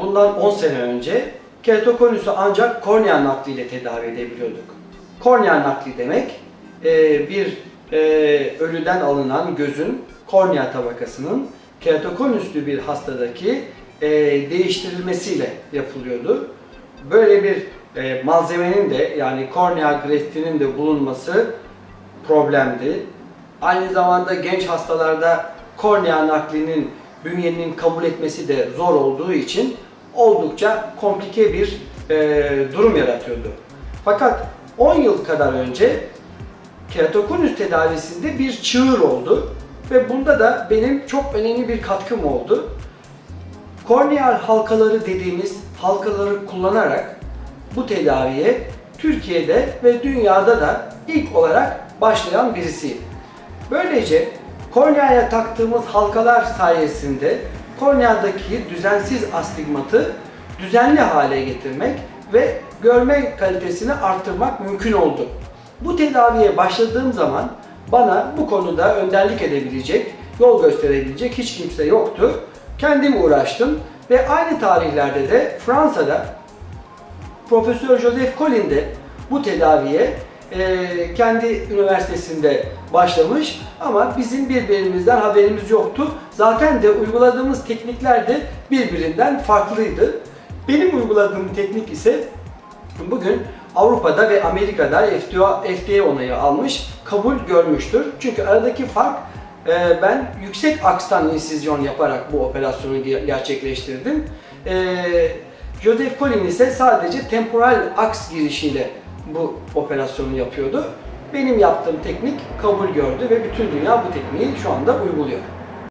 Bundan 10 sene önce keratokonüsü ancak kornea nakliyle tedavi edebiliyorduk. Kornea nakli demek e, bir e, ölüden alınan gözün kornea tabakasının keratokonüslü bir hastadaki e, değiştirilmesiyle yapılıyordu. Böyle bir malzemenin de yani kornea greftinin de bulunması problemdi. Aynı zamanda genç hastalarda kornea naklinin bünyenin kabul etmesi de zor olduğu için oldukça komplike bir e, durum yaratıyordu. Fakat 10 yıl kadar önce keratokonüs tedavisinde bir çığır oldu ve bunda da benim çok önemli bir katkım oldu. Korneal halkaları dediğimiz halkaları kullanarak bu tedaviye Türkiye'de ve dünyada da ilk olarak başlayan birisiyim. Böylece korneaya taktığımız halkalar sayesinde korneadaki düzensiz astigmatı düzenli hale getirmek ve görme kalitesini arttırmak mümkün oldu. Bu tedaviye başladığım zaman bana bu konuda önderlik edebilecek, yol gösterebilecek hiç kimse yoktu. Kendim uğraştım ve aynı tarihlerde de Fransa'da Profesör Joseph Collin de bu tedaviye e, kendi üniversitesinde başlamış ama bizim birbirimizden haberimiz yoktu. Zaten de uyguladığımız teknikler de birbirinden farklıydı. Benim uyguladığım teknik ise bugün Avrupa'da ve Amerika'da FDA, FDA onayı almış, kabul görmüştür. Çünkü aradaki fark e, ben yüksek akstan insizyon yaparak bu operasyonu ge- gerçekleştirdim. E, Joseph Collin ise sadece temporal aks girişiyle bu operasyonu yapıyordu. Benim yaptığım teknik kabul gördü ve bütün dünya bu tekniği şu anda uyguluyor.